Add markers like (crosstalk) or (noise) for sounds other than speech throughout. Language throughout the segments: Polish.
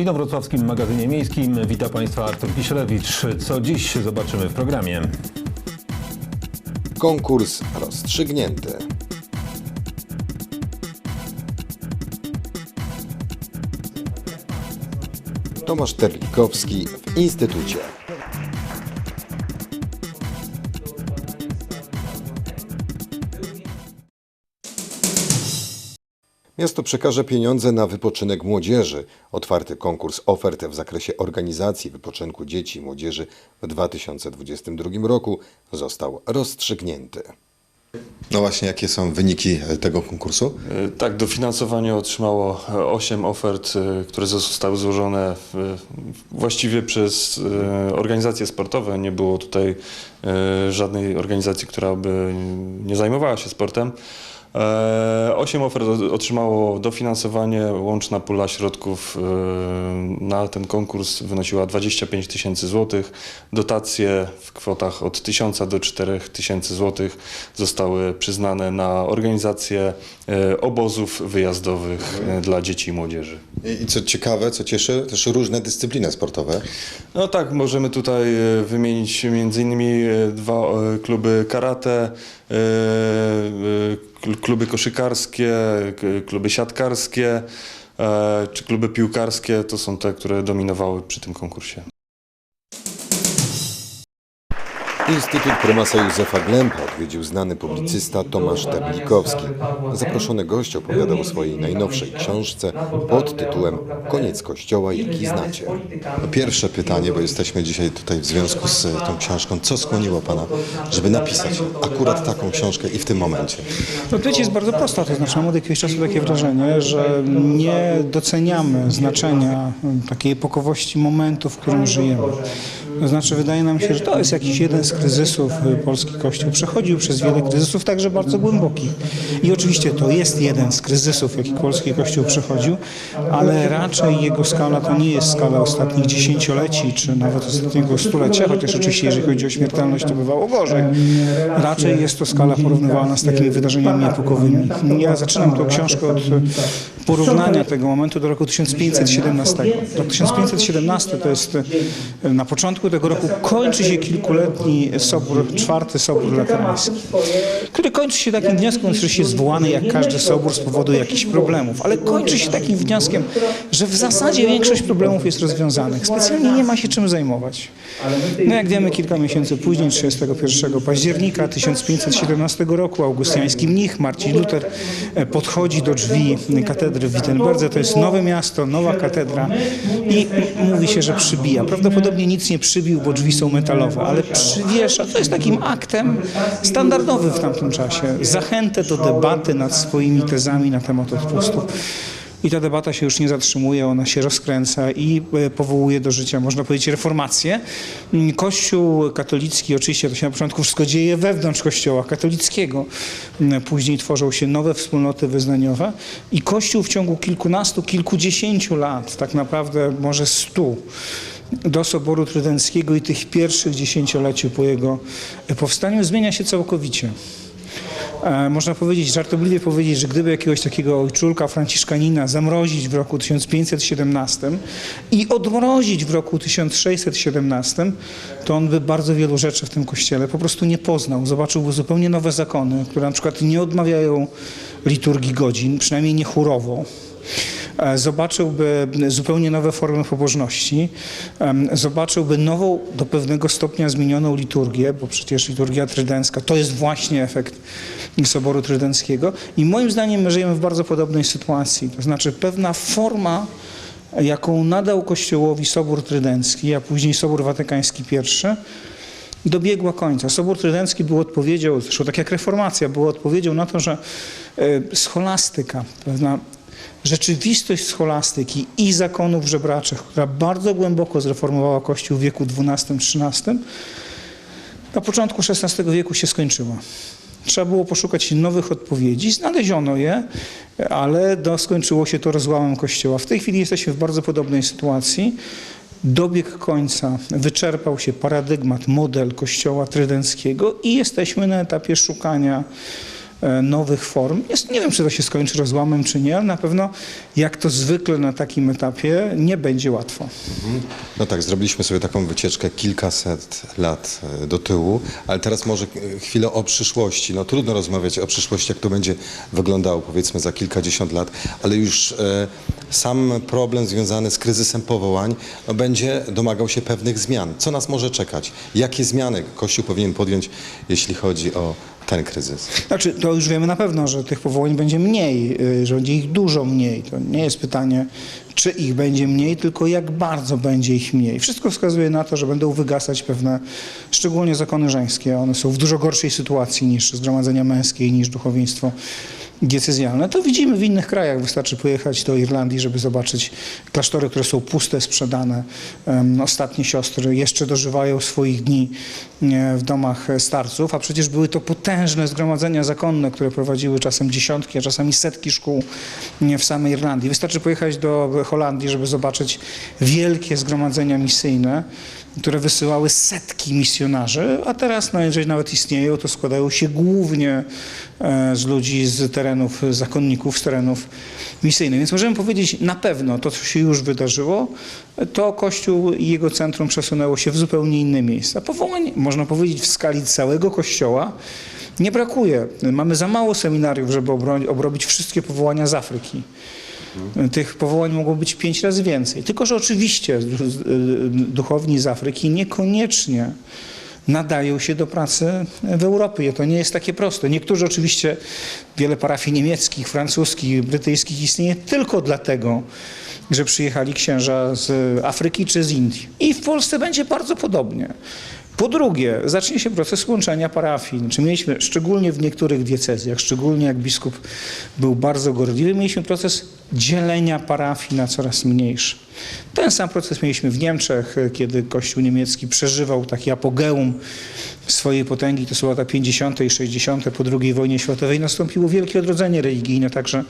W Inowrocławskim Magazynie Miejskim wita Państwa Artur Kisielewicz. Co dziś zobaczymy w programie? Konkurs rozstrzygnięty. Tomasz Terlikowski w Instytucie. Miasto przekaże pieniądze na wypoczynek młodzieży. Otwarty konkurs ofert w zakresie organizacji wypoczynku dzieci i młodzieży w 2022 roku został rozstrzygnięty. No właśnie, jakie są wyniki tego konkursu? E, Tak, dofinansowanie otrzymało e, 8 ofert, e, które zostały złożone właściwie przez e, organizacje sportowe. Nie było tutaj e, żadnej organizacji, która by nie zajmowała się sportem. E, Osiem ofert otrzymało dofinansowanie. Łączna pula środków e, na ten konkurs wynosiła 25 tysięcy złotych. Dotacje w kwotach od 1000 do 4000 złotych zostały przyznane na organizację e, obozów wyjazdowych e, dla dzieci i młodzieży. I i co ciekawe, co cieszy, też różne dyscypliny sportowe. No tak, możemy tutaj wymienić między innymi dwa kluby karate, kluby koszykarskie, kluby siatkarskie e, czy kluby piłkarskie. To są te, które dominowały przy tym konkursie. Instytut Prymasa Józefa Glempa odwiedził znany publicysta Tomasz Terlikowski. Zaproszony gość opowiadał o swojej najnowszej książce pod tytułem Koniec Kościoła, jaki znacie. No pierwsze pytanie, bo jesteśmy dzisiaj tutaj w związku z tą książką. Co skłoniło Pana, żeby napisać akurat taką książkę i w tym momencie? Odpowiedź jest bardzo prosta, to znaczy mam od jakiegoś czasu takie wrażenie, że nie doceniamy znaczenia takiej epokowości momentu, w którym żyjemy. To znaczy wydaje nam się, że to jest jakiś jeden z kryzysów. Polski Kościół przechodził przez wiele kryzysów, także bardzo głębokich. I oczywiście to jest jeden z kryzysów, jaki polski Kościół przechodził, ale raczej jego skala to nie jest skala ostatnich dziesięcioleci, czy nawet ostatniego stulecia, chociaż oczywiście jeżeli chodzi o śmiertelność, to bywało gorzej. Raczej jest to skala porównywalna z takimi wydarzeniami epokowymi. Ja zaczynam tą książkę od porównania tego momentu do roku 1517. Rok 1517 to jest e, na początku tego roku kończy się kilkuletni sobór, czwarty sobór laterański, który kończy się takim wnioskiem, który jest zwołany jak każdy sobór z powodu jakichś problemów, ale kończy się takim wnioskiem, że w zasadzie większość problemów jest rozwiązanych. Specjalnie nie ma się czym zajmować. No jak wiemy, kilka miesięcy później, 31 października 1517 roku, augustiański mnich Marcin Luther e, podchodzi do drzwi katedry w Wittenberdze. To jest nowe miasto, nowa katedra i mówi się, że przybija. Prawdopodobnie nic nie przybił, bo drzwi są metalowe, ale przywiesza. To jest takim aktem standardowym w tamtym czasie. Zachętę do debaty nad swoimi tezami na temat odpustu. I ta debata się już nie zatrzymuje, ona się rozkręca i e, powołuje do życia, można powiedzieć, reformację. Mm, Kościół katolicki, oczywiście to się na początku wszystko dzieje wewnątrz Kościoła katolickiego. Mm, Później tworzą się nowe wspólnoty wyznaniowe i Kościół w ciągu kilkunastu, kilkudziesięciu lat, tak naprawdę może stu, do Soboru Trydenckiego i tych pierwszych dziesięcioleci po jego powstaniu zmienia się całkowicie. E, Można powiedzieć, żartobliwie powiedzieć, że gdyby jakiegoś takiego ojczulka franciszkanina zamrozić w roku 1517 i odmrozić w roku 1617, to on by bardzo wielu rzeczy w tym kościele po prostu nie poznał. Zobaczyłby zupełnie nowe zakony, które na przykład nie odmawiają liturgii godzin, przynajmniej nie chórowo e, zobaczyłby zupełnie nowe formy pobożności, zobaczyłby nową, do pewnego stopnia zmienioną liturgię, bo przecież liturgia trydencka to jest właśnie efekt Soboru Trydenckiego i moim zdaniem my żyjemy w bardzo podobnej sytuacji, to znaczy pewna forma jaką nadał Kościołowi Sobór Trydencki, a później Sobór Watykański I, dobiegła końca. Sobór Trydencki był odpowiedzią, zresztą tak jak reformacja, była odpowiedzią na to, że e, scholastyka, pewna rzeczywistość scholastyki i zakonów żebraczych, która bardzo głęboko zreformowała Kościół w wieku XII-XIII, na początku XVI wieku się skończyła. Trzeba było poszukać nowych odpowiedzi. Znaleziono je, ale do, skończyło się to rozłamem Kościoła. W tej chwili jesteśmy w bardzo podobnej sytuacji. Dobieg końca, wyczerpał się paradygmat, model Kościoła Trydenckiego i jesteśmy na etapie szukania nowych form. Jest, nie wiem, czy to się skończy rozłamem, czy nie, ale na pewno, jak to zwykle na takim etapie, nie będzie łatwo. No tak, zrobiliśmy sobie taką wycieczkę kilkaset lat e, do tyłu, ale teraz może e, chwilę o przyszłości. No trudno rozmawiać o przyszłości, jak to będzie wyglądało powiedzmy za kilkadziesiąt lat, ale już e, sam problem związany z kryzysem powołań no, będzie domagał się pewnych zmian. Co nas może czekać? Jakie zmiany Kościół powinien podjąć, jeśli chodzi o ten kryzys? Znaczy, to już wiemy na pewno, że tych powołań będzie mniej, y, że będzie ich dużo mniej. To nie jest pytanie, czy ich będzie mniej, tylko jak bardzo będzie ich mniej. Wszystko wskazuje na to, że będą wygasać pewne, szczególnie zakony żeńskie. One są w dużo gorszej sytuacji niż zgromadzenia męskie i niż duchowieństwo diecezjalne. To widzimy w innych krajach. Wystarczy pojechać do Irlandii, żeby zobaczyć klasztory, które są puste, sprzedane. Ostatnie siostry jeszcze dożywają swoich dni w domach starców, a przecież były to potężne zgromadzenia zakonne, które prowadziły czasem dziesiątki, a czasami setki szkół w samej Irlandii. Wystarczy pojechać do Holandii, żeby zobaczyć wielkie zgromadzenia misyjne, które wysyłały setki misjonarzy, a teraz, no jeżeli nawet istnieją, to składają się głównie e, z ludzi z terenów zakonników, z terenów misyjnych. Więc możemy powiedzieć na pewno to, co się już wydarzyło, to Kościół i jego centrum przesunęło się w zupełnie inne miejsca. Powołań, można powiedzieć, w skali całego Kościoła nie brakuje. Mamy za mało seminariów, żeby obro- obrobić wszystkie powołania z Afryki. Tych powołań mogło być pięć razy więcej. Tylko, że oczywiście z- duchowni z Afryki niekoniecznie nadają się do pracy w Europie. To nie jest takie proste. Niektórzy oczywiście, wiele parafii niemieckich, francuskich, brytyjskich istnieje tylko dlatego, że przyjechali księża z Afryki czy z Indii. I w Polsce będzie bardzo podobnie. Po drugie, zacznie się proces łączenia parafii. Znaczy mieliśmy, szczególnie w niektórych diecezjach, szczególnie jak biskup był bardzo gorliwy, mieliśmy proces dzielenia parafii na coraz mniejsze. Ten sam proces mieliśmy w Niemczech, kiedy Kościół niemiecki przeżywał taki apogeum swojej potęgi. To są lata 50. i 60. po II wojnie światowej. Nastąpiło wielkie odrodzenie religijne także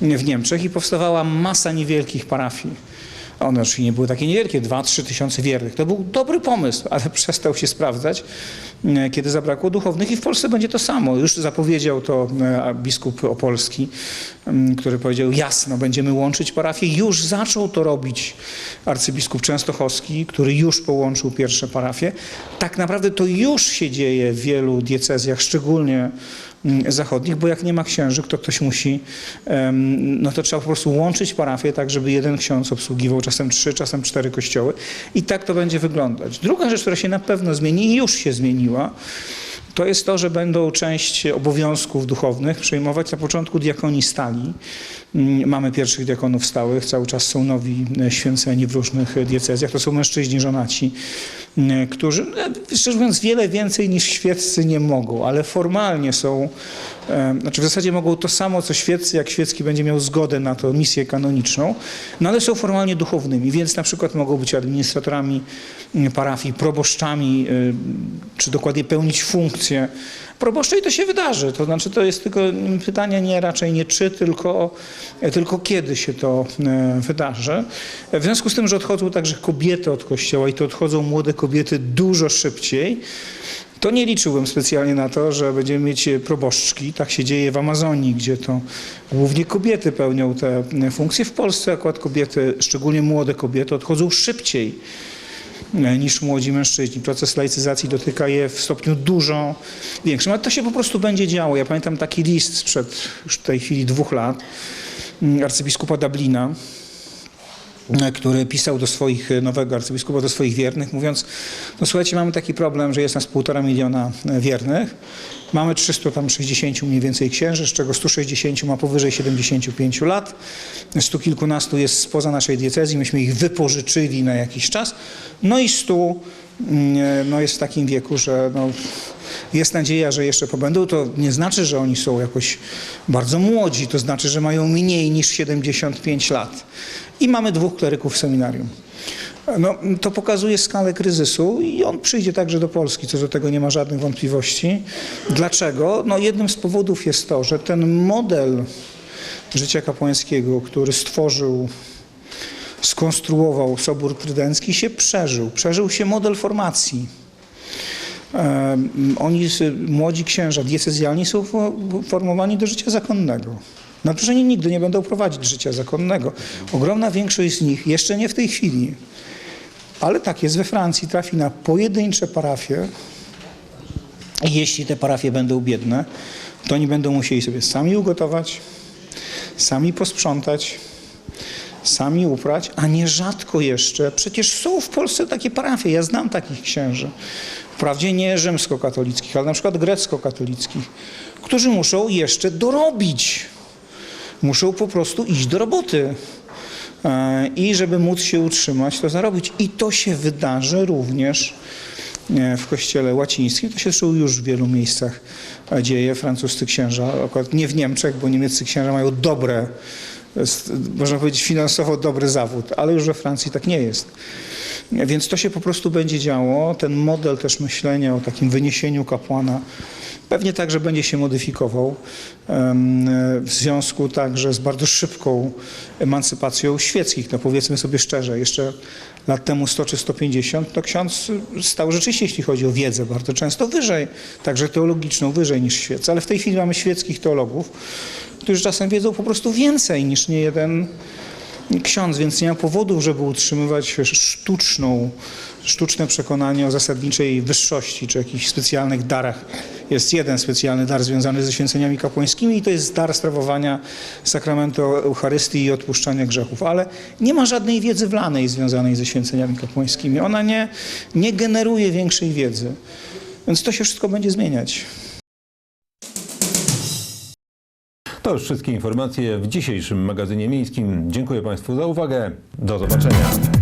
w Niemczech i powstawała masa niewielkich parafii. One oczywiście nie były takie niewielkie, 2-3 tysiące wiernych. To był dobry pomysł, ale (laughs) przestał się sprawdzać, e, kiedy zabrakło duchownych i w Polsce będzie to samo. Już zapowiedział to e, biskup opolski, który powiedział jasno, będziemy łączyć parafie. Już zaczął to robić arcybiskup Częstochowski, który już połączył pierwsze parafie. Tak naprawdę to już się dzieje w wielu diecezjach, szczególnie zachodnich, bo jak nie ma księży, to ktoś musi, no to trzeba po prostu łączyć parafię tak, żeby jeden ksiądz obsługiwał czasem trzy, czasem cztery kościoły i tak to będzie wyglądać. Druga rzecz, która się na pewno zmieni i już się zmieniła, to jest to, że będą część obowiązków duchownych przejmować na początku diakonii stali. Mm, Mamy pierwszych diakonów stałych, cały czas są nowi e, święceni w różnych diecezjach. To są mężczyźni żonaci, m, którzy, e, szczerze mówiąc, wiele więcej niż świeccy nie mogą, ale formalnie są, e, znaczy w zasadzie mogą to samo, co świeccy, jak świecki będzie miał zgodę na to, misję kanoniczną, no ale są formalnie duchownymi, więc na przykład mogą być administratorami m, parafii, proboszczami, czy dokładnie pełnić funkcje proboszcza i to się wydarzy. To znaczy to jest tylko pytanie nie raczej nie czy, tylko, tylko kiedy się to e, wydarzy. W związku z tym, że odchodzą także kobiety od kościoła i to odchodzą młode kobiety dużo szybciej, to nie liczyłem specjalnie na to, że będziemy mieć proboszczki. Tak się dzieje w Amazonii, gdzie to głównie kobiety pełnią te funkcje. W Polsce akurat kobiety, szczególnie młode kobiety, odchodzą szybciej e, niż młodzi mężczyźni. Proces laicyzacji dotyka je w stopniu dużo większym, ale to się po prostu będzie działo. Ja pamiętam taki list sprzed już w tej chwili dwóch lat mm, arcybiskupa Dublina, e, który pisał do swoich, e, nowego arcybiskupa, do swoich wiernych, mówiąc, no słuchajcie, mamy taki problem, że jest nas półtora miliona e, wiernych, mamy 360 mniej więcej księży, z czego 160 ma powyżej 75 lat, stu kilkunastu jest spoza naszej diecezji, myśmy ich wypożyczyli na jakiś czas, no i stu mm, no jest w takim wieku, że no, jest nadzieja, że jeszcze pobędą. To nie znaczy, że oni są jakoś bardzo młodzi, to znaczy, że mają mniej niż 75 lat. I mamy dwóch kleryków w seminarium. No, to pokazuje skalę kryzysu i on przyjdzie także do Polski, co do tego nie ma żadnych wątpliwości. Dlaczego? No, jednym z powodów jest to, że ten model życia kapłańskiego, który stworzył skonstruował Sobór Trydencki, się przeżył. Przeżył się model formacji. Oni, młodzi księża diecezjalni są fo- formowani do życia zakonnego. Na to, że oni nigdy nie będą prowadzić życia zakonnego. Ogromna większość z nich, jeszcze nie w tej chwili, ale tak jest we Francji, trafi na pojedyncze parafie. I jeśli te parafie będą biedne, to oni będą musieli sobie sami ugotować, sami posprzątać, sami uprać, a nierzadko jeszcze, przecież są w Polsce takie parafie, ja znam takich księży, wprawdzie nie rzymskokatolickich, ale na przykład grecko-katolickich, którzy muszą jeszcze dorobić, muszą po prostu iść do roboty. E, I żeby móc się utrzymać, to zarobić. I to się wydarzy również e, w kościele łacińskim. To się już w wielu miejscach e, dzieje. Francuscy księża, akurat nie w Niemczech, bo niemieccy księża mają dobre, można powiedzieć finansowo dobry zawód, ale już we Francji tak nie jest. Więc to się po prostu będzie działo. Ten model też myślenia o takim wyniesieniu kapłana pewnie także będzie się modyfikował w związku także z bardzo szybką emancypacją świeckich. No powiedzmy sobie szczerze, jeszcze lat temu 100 czy 150 to ksiądz stał rzeczywiście, jeśli chodzi o wiedzę, bardzo często wyżej, także teologiczną, wyżej niż świeccy. Ale w tej chwili mamy świeckich teologów, którzy czasem wiedzą po prostu więcej niż nie jeden ksiądz, więc nie ma powodów, żeby utrzymywać sztuczną, sztuczne przekonanie o zasadniczej wyższości czy jakichś specjalnych darach. Jest jeden specjalny dar związany ze święceniami kapłańskimi i to jest dar sprawowania sakramentu Eucharystii i odpuszczania grzechów, ale nie ma żadnej wiedzy wlanej związanej ze święceniami kapłańskimi. Ona nie, nie generuje większej wiedzy. Więc to się wszystko będzie zmieniać. To już wszystkie informacje w dzisiejszym magazynie miejskim. Dziękuję Państwu za uwagę. Do zobaczenia.